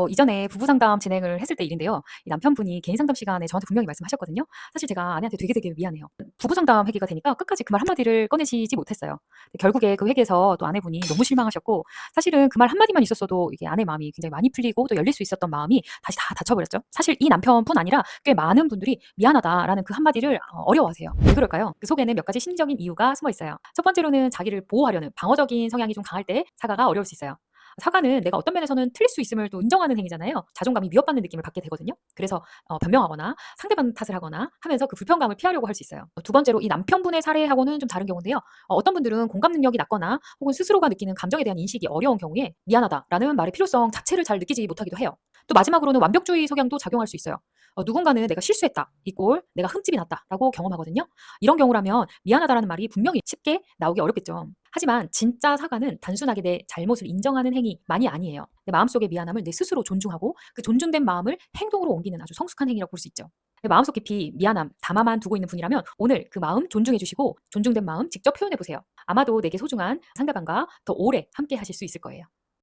어, 이전에 부부 상담 진행을 했을 때 일인데요. 이 남편분이 개인 상담 시간에 저한테 분명히 말씀하셨거든요. 사실 제가 아내한테 되게 되게 미안해요. 부부 상담 회기가 되니까 끝까지 그 말 한마디를 꺼내시지 못했어요. 결국에 그 회기에서 또 아내분이 너무 실망하셨고 사실은 그 말 한마디만 있었어도 이게 아내 마음이 굉장히 많이 풀리고 또 열릴 수 있었던 마음이 다시 다 닫혀버렸죠. 사실 이 남편뿐 아니라 꽤 많은 분들이 미안하다라는 그 한마디를 어, 어려워하세요. 왜 그럴까요? 그 속에는 몇 가지 심리적인 이유가 숨어 있어요. 첫 번째로는 자기를 보호하려는 방어적인 성향이 좀 강할 때 사과가 어려울 수 있어요. 사과는 내가 어떤 면에서는 틀릴 수 있음을 또 인정하는 행위잖아요. 자존감이 위협받는 느낌을 받게 되거든요. 그래서 어, 변명하거나 상대방 탓을 하거나 하면서 그 불편감을 피하려고 할 수 있어요. 어, 두 번째로 이 남편분의 사례하고는 좀 다른 경우인데요. 어, 어떤 분들은 공감 능력이 낮거나 혹은 스스로가 느끼는 감정에 대한 인식이 어려운 경우에 미안하다라는 말의 필요성 자체를 잘 느끼지 못하기도 해요. 또 마지막으로는 완벽주의 성향도 작용할 수 있어요. 어, 누군가는 내가 실수했다, 이 꼴 내가 흠집이 났다라고 경험하거든요. 이런 경우라면 미안하다라는 말이 분명히 쉽게 나오기 어렵겠죠. 하지만 진짜 사과는 단순하게 내 잘못을 인정하는 행위만이 아니에요. 내 마음속의 미안함을 내 스스로 존중하고 그 존중된 마음을 행동으로 옮기는 아주 성숙한 행위라고 볼 수 있죠. 내 마음속 깊이 미안함, 담아만 두고 있는 분이라면 오늘 그 마음 존중해 주시고 존중된 마음 직접 표현해 보세요. 아마도 내게 소중한 상대방과 더 오래 함께 하실 수 있을 거예요.